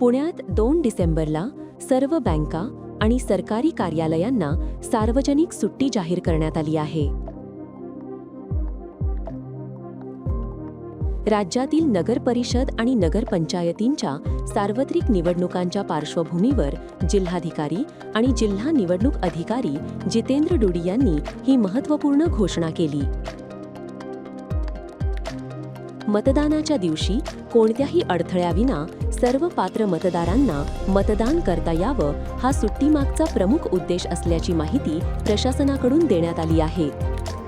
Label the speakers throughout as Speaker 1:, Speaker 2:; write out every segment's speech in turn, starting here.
Speaker 1: पुण्यात दोन डिसेंबरला सर्व बँका आणि सरकारी कार्यालयांना सार्वजनिक सुट्टी जाहीर करण्यात आली आहे. राज्यातील नगरपरिषद आणि नगरपंचायतींच्या सार्वत्रिक निवडणुकांच्या पार्श्वभूमीवर जिल्हाधिकारी आणि जिल्हा निवडणूक अधिकारी जितेंद्र डुडी यांनी ही महत्त्वपूर्ण घोषणा केली. मतदानाच्या दिवशी कोणत्याही अडथळ्याविना सर्व पात्र मतदारांना मतदान करता यावं हा सुट्टीमागचा प्रमुख उद्देश असल्याची माहिती प्रशासनाकडून देण्यात आली आहे.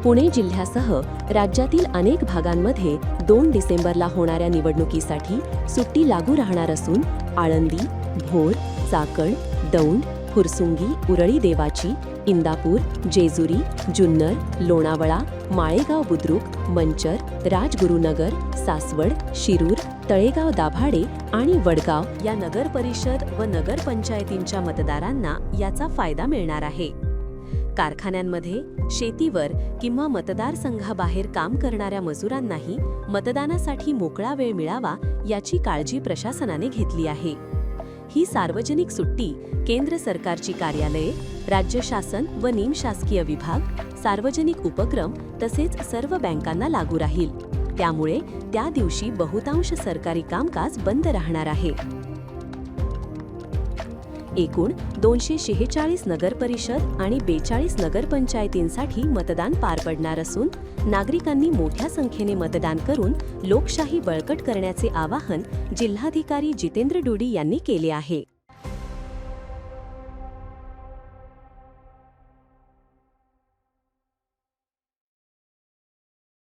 Speaker 1: पुणे जिल्ह्यासह राज्यातील अनेक भागांमध्ये दोन डिसेंबरला होणाऱ्या निवडणुकीसाठी सुट्टी लागू राहणार असून आळंदी भोर चाकण दौंड फुरसुंगी उरळी देवाची इंदापूर जेजुरी जुन्नर लोणावळा माळेगाव बुद्रुक मंचर राजगुरुनगर सासवड शिरूर तळेगाव दाभाडे आणि वडगाव या नगर परिषद व नगरपंचायतींच्या मतदारांना याचा फायदा मिळणार आहे. कारखान्यांमध्ये शेतीवर किंवा मतदारसंघाबाहेर काम करणाऱ्या मजुरांनाही मतदानासाठी मोकळा वेळ मिळावा याची काळजी प्रशासनाने घेतली आहे. ही सार्वजनिक सुट्टी केंद्र सरकारची कार्यालये राज्य शासन व निमशासकीय विभाग सार्वजनिक उपक्रम तसेच सर्व बँकांना लागू राहील. त्यामुळे त्या दिवशी बहुतांश सरकारी कामकाज बंद राहणार आहे. एकूण दोनशे शेहेचाळीस नगरपरिषद आणि बेचाळीस नगरपंचायतींसाठी मतदान पार पडणार असून नागरिकांनी मोठ्या संख्येने मतदान करून लोकशाही बळकट करण्याचे आवाहन जिल्हाधिकारी जितेंद्र डुडी यांनी केले आहे.